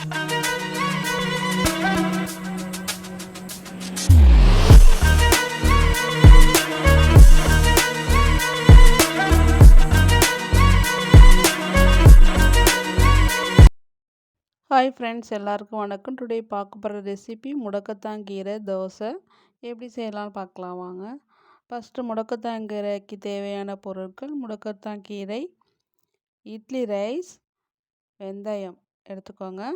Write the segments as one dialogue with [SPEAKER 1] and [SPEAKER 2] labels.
[SPEAKER 1] Hi friends எல்லாருக்கும் வணக்கம். Today பார்க்க போகிற ரெசிபி முடக்கத்தாங்கீரை தோசை. எப்படி செய்யலாம்னு பார்க்கலாம் வாங்க. ஃபஸ்ட்டு முடக்கத்தாங்கீரைக்கு தேவையான பொருட்கள். முடக்கத்தாங்கீரை இட்லி ரைஸ் வெந்தயம் எடுத்துக்கோங்க.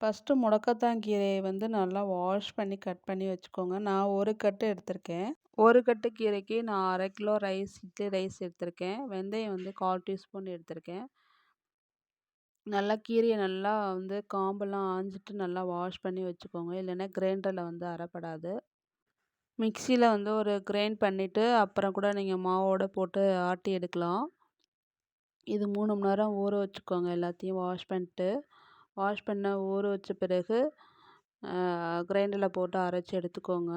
[SPEAKER 1] ஃபஸ்ட்டு முடக்கத்தாங்கீரையை வந்து நல்லா வாஷ் பண்ணி கட் பண்ணி வச்சுக்கோங்க. நான் ஒரு கட்டு எடுத்திருக்கேன். ஒரு கட்டு கீரைக்கு நான் அரை கிலோ ரைஸ் இட்லி ரைஸ் எடுத்திருக்கேன். வெந்தயம் வந்து கால் டீஸ்பூன் எடுத்திருக்கேன். நல்லா கீரையை நல்லா வந்து காம்பெல்லாம் ஆஞ்சிட்டு நல்லா வாஷ் பண்ணி வச்சுக்கோங்க. இல்லைன்னா கிரைண்டரில் வந்து அரைப்படாது. மிக்சியில் வந்து ஒரு கிரைண்ட் பண்ணிவிட்டு அப்புறம் கூட நீங்கள் மாவோடு போட்டு ஆட்டி எடுக்கலாம். இது மூணு மணி நேரம் ஊற வச்சுக்கோங்க எல்லாத்தையும் வாஷ் பண்ணிட்டு. வாஷ் பண்ண ஊற வச்ச பிறகு கிரைண்டரில் போட்டு அரைச்சி எடுத்துக்கோங்க.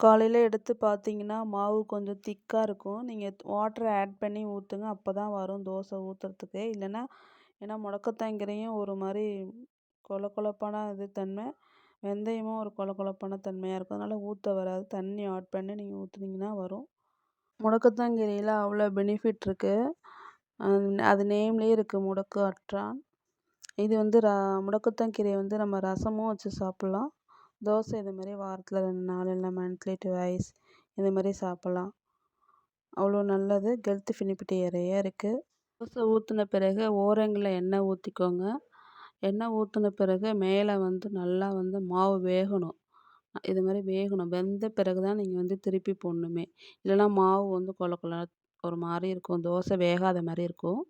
[SPEAKER 1] காலையில் எடுத்து பார்த்தீங்கன்னா மாவு கொஞ்சம் திக்காக இருக்கும். நீங்கள் வாட்டரை ஆட் பண்ணி ஊற்றுங்க அப்போ தான் வரும் தோசை ஊற்றுறதுக்கு இல்லைன்னா ஏன்னா முடக்கத்தாங்கீரையும் ஒரு மாதிரி கொல கொலப்பான இது தன்மை. வெந்தயமும் ஒரு கொல கொலப்பான தன்மையாக இருக்கும். அதனால் ஊற்ற வராது. தண்ணி ஆட் பண்ணி நீங்கள் ஊற்றுனீங்கன்னா வரும். முடக்கத்தாங்கீரையில் அவ்வளோ பெனிஃபிட் இருக்குது அது நேம்லேயே இருக்குது முடக்கு அற்றான். இது வந்து ர முடக்கத்தாங்கீரையை வந்து நம்ம ரசமும் வச்சு சாப்பிட்லாம். தோசை இது மாதிரி வாரத்தில் ரெண்டு நாள் இல்லை மந்த்லி டுவைஸ் மாதிரி சாப்பிட்லாம். அவ்வளோ நல்லது. கெல்த் பெனிஃபிட் நிறைய இருக்குது தோசை ஊற்றின பிறகு ஓரங்களில் எண்ணெய் ஊற்றிக்கோங்க எண்ணெய் ஊற்றின பிறகு மேலே வந்து நல்லா வந்து மாவு வேகணும். இது மாதிரி வேகணும். வெந்த பிறகு தான் நீங்கள் வந்து திருப்பி போடணுமே. இல்லைன்னா மாவு வந்து கொல கொல ஒரு மாதிரி இருக்கும். தோசை வேகாத மாதிரி இருக்கும்.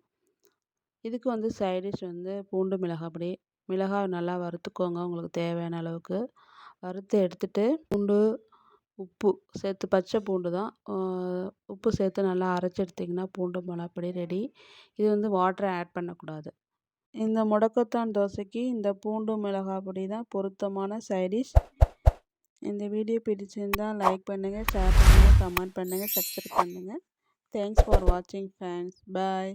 [SPEAKER 1] இதுக்கு வந்து சைடிஷ் வந்து பூண்டு மிளகாய் பொடி. மிளகாய் நல்லா வறுத்துக்கோங்க உங்களுக்கு தேவையான அளவுக்கு. வறுத்து எடுத்துட்டு பூண்டு உப்பு சேர்த்து பச்சை பூண்டு தான். உப்பு சேர்த்து நல்லா அரைச்சி எடுத்திங்கன்னா பூண்டு மிளகாப்பொடி ரெடி இது வந்து வாட்டரை ஆட் பண்ணக்கூடாது. இந்த முடக்கத்தான் தோசைக்கு இந்த பூண்டு மிளகாய் பொடி தான் பொருத்தமான சைடிஷ் இந்த வீடியோ பிடிச்சிருந்தால் லைக் பண்ணுங்கள் ஷேர் பண்ணுங்கள் கமெண்ட் பண்ணுங்கள் சப்ஸ்கிரைப் பண்ணுங்கள் தேங்க்ஸ் ஃபார் வாட்சிங் ஃபேன்ஸ் பாய்